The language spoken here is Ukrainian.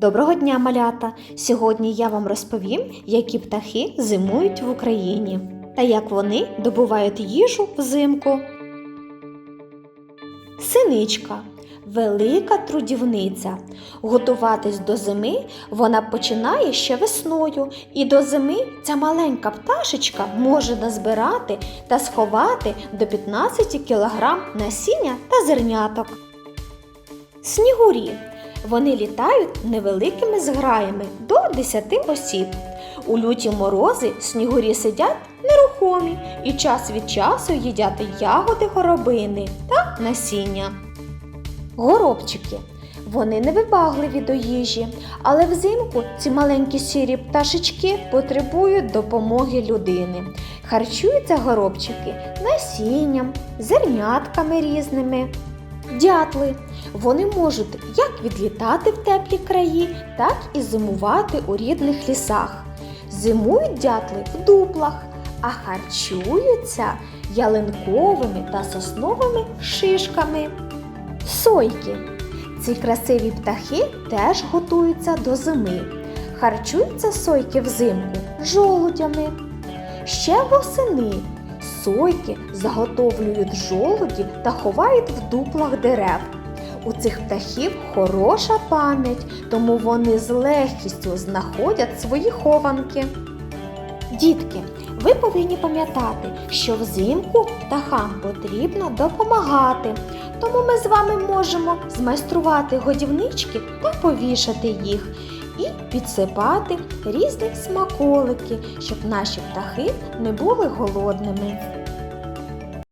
Доброго дня, малята! Сьогодні я вам розповім, які птахи зимують в Україні та як вони добувають їжу взимку. Синичка велика трудівниця. Готуватись до зими вона починає ще весною, і до зими ця маленька пташечка може назбирати та сховати до 15 кг насіння та зерняток. Снігурі. Вони літають невеликими зграями до 10 осіб. У люті морози снігурі сидять нерухомі і час від часу їдять ягоди горобини та насіння. Горобчики. Вони невибагливі до їжі, але взимку ці маленькі сірі пташечки потребують допомоги людини. Харчуються горобчики насінням, зернятками різними. Дятли. Вони можуть як відлітати в теплі краї, так і зимувати у рідних лісах. Зимують дятли в дуплах, а харчуються ялинковими та сосновими шишками. Сойки. Ці красиві птахи теж готуються до зими. Харчуються сойки взимку жолудями. Ще восени сойки заготовлюють жолуді та ховають в дуплах дерев. У цих птахів хороша пам'ять, тому вони з легкістю знаходять свої хованки. Дітки, ви повинні пам'ятати, що взимку птахам потрібно допомагати. Тому ми з вами можемо змайструвати годівнички та повішати їх і підсипати різні смаколики, щоб наші птахи не були голодними.